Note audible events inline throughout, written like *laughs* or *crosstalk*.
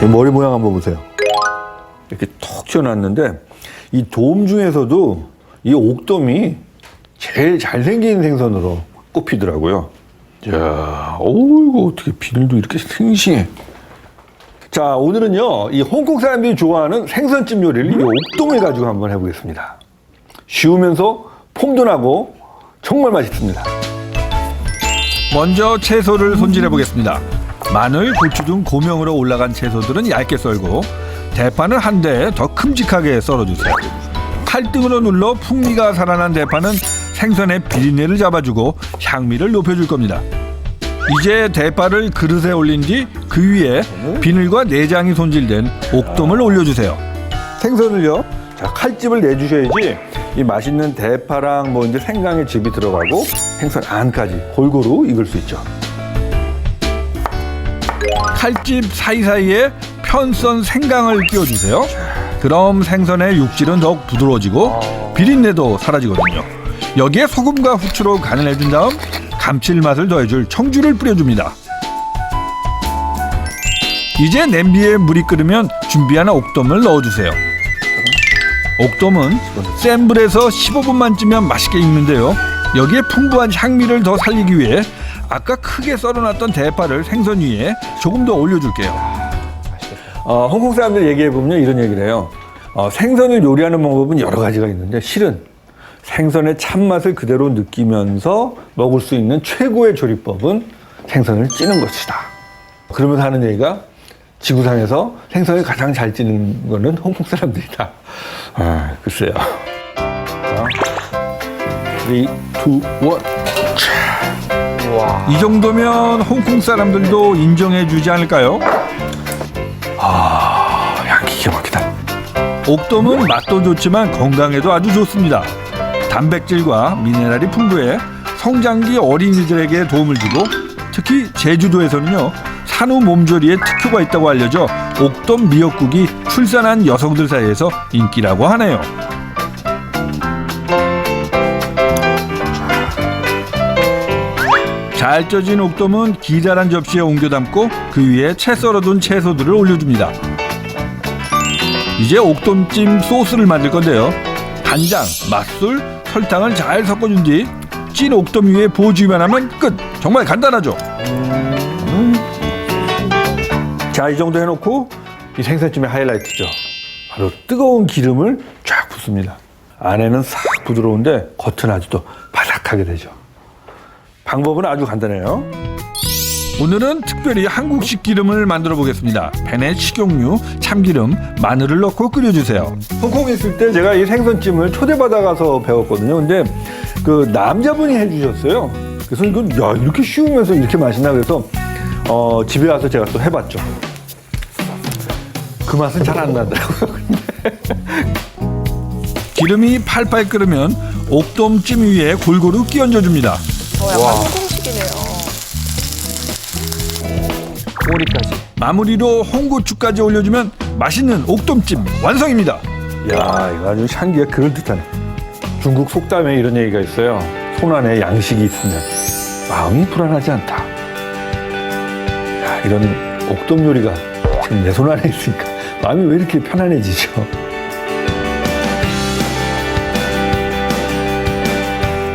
자, 이 머리 모양 한번 보세요. 이렇게 턱 튀어나왔는데 이 돔 중에서도 이 옥돔이 제일 잘생긴 생선으로 꼽히더라고요. 자, 오 이거 어떻게 비늘도 이렇게 싱싱해. 자, 오늘은요 이 홍콩 사람들이 좋아하는 생선찜 요리를 이 옥돔을 가지고 한번 해보겠습니다. 쉬우면서 폼도 나고 정말 맛있습니다. 먼저 채소를 손질해 보겠습니다. 마늘, 고추 등 고명으로 올라간 채소들은 얇게 썰고 대파는 한 대 더 큼직하게 썰어주세요. 칼등으로 눌러 풍미가 살아난 대파는 생선의 비린내를 잡아주고 향미를 높여줄 겁니다. 이제 대파를 그릇에 올린 뒤 그 위에 비늘과 내장이 손질된 옥돔을 올려주세요. 생선을요. 자, 칼집을 내주셔야지 이 맛있는 대파랑 뭐 이제 생강의 즙이 들어가고 생선 안까지 골고루 익을 수 있죠. 칼집 사이사이에 편선 생강을 끼워주세요. 그럼 생선의 육질은 더욱 부드러워지고 비린내도 사라지거든요. 여기에 소금과 후추로 간을 해준 다음 감칠맛을 더해줄 청주를 뿌려줍니다. 이제 냄비에 물이 끓으면 준비한 옥돔을 넣어주세요. 옥돔은 센 불에서 15분만 찌면 맛있게 익는데요. 여기에 풍부한 향미를 더 살리기 위해 아까 크게 썰어놨던 대파를 생선 위에 조금 더 올려줄게요. 어, 홍콩 사람들 얘기해 보면 이런 얘기를 해요. 어, 생선을 요리하는 방법은 여러 가지가 있는데 실은 생선의 참맛을 그대로 느끼면서 먹을 수 있는 최고의 조리법은 생선을 찌는 것이다. 그러면서 하는 얘기가 지구상에서 생선을 가장 잘 찌는 거는 홍콩 사람들이다. 아, 글쎄요. 자, 3, 2, 1. 이 정도면 홍콩 사람들도 인정해 주지 않을까요? 아, 향기 기가 막히다. 옥돔은 맛도 좋지만 건강에도 아주 좋습니다. 단백질과 미네랄이 풍부해 성장기 어린이들에게 도움을 주고 특히 제주도에서는요 산후 몸조리에 특효가 있다고 알려져 옥돔 미역국이 출산한 여성들 사이에서 인기라고 하네요. 잘 쪄진 옥돔은 기다란 접시에 옮겨 담고 그 위에 채 썰어둔 채소들을 올려줍니다. 이제 옥돔찜 소스를 만들 건데요. 간장, 맛술, 설탕을 잘 섞어준 뒤 찐 옥돔 위에 부어주기만 하면 끝. 정말 간단하죠. 자, 이 정도 해놓고 이 생선찜의 하이라이트죠. 바로 뜨거운 기름을 쫙 붓습니다. 안에는 싹 부드러운데 겉은 아주 또 바삭하게 되죠. 방법은 아주 간단해요. 오늘은 특별히 한국식 기름을 만들어 보겠습니다. 팬에 식용유, 참기름, 마늘을 넣고 끓여주세요. 홍콩에 있을 때 제가 이 생선찜을 초대받아 가서 배웠거든요. 근데 그 남자분이 해주셨어요. 그래서 이건 야 이렇게 쉬우면서 이렇게 맛있나 그래서 어, 집에 와서 제가 또 해봤죠. 그 맛은 잘 안 나더라고요. *laughs* 기름이 팔팔 끓으면 옥돔찜 위에 골고루 끼얹어 줍니다. 어, 약간 홍콩식이네요. 꼬리까지. 마무리로 홍고추까지 올려주면 맛있는 옥돔찜 완성입니다. 야 이거 아주 향기가 그럴듯하네. 중국 속담에 이런 얘기가 있어요. 손 안에 양식이 있으면 마음이 불안하지 않다. 야, 이런 옥돔 요리가 지금 내 손 안에 있으니까 마음이 왜 이렇게 편안해지죠?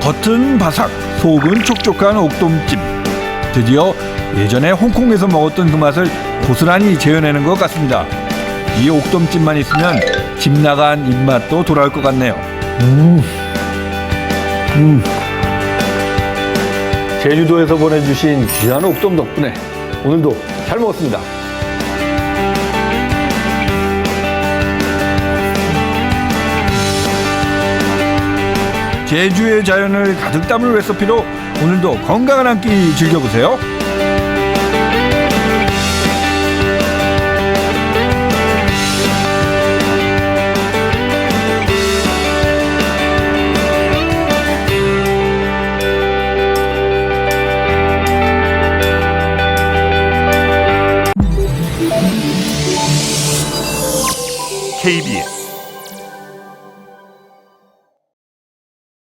겉은 바삭, 속은 촉촉한 옥돔찜. 드디어 예전에 홍콩에서 먹었던 그 맛을 고스란히 재현해낸 것 같습니다. 이 옥돔찜만 있으면 집 나간 입맛도 돌아올 것 같네요. 제주도에서 보내주신 귀한 옥돔 덕분에 오늘도 잘 먹었습니다. 제주의 자연을 가득 담은 레시피로 오늘도 건강한 한 끼 즐겨보세요.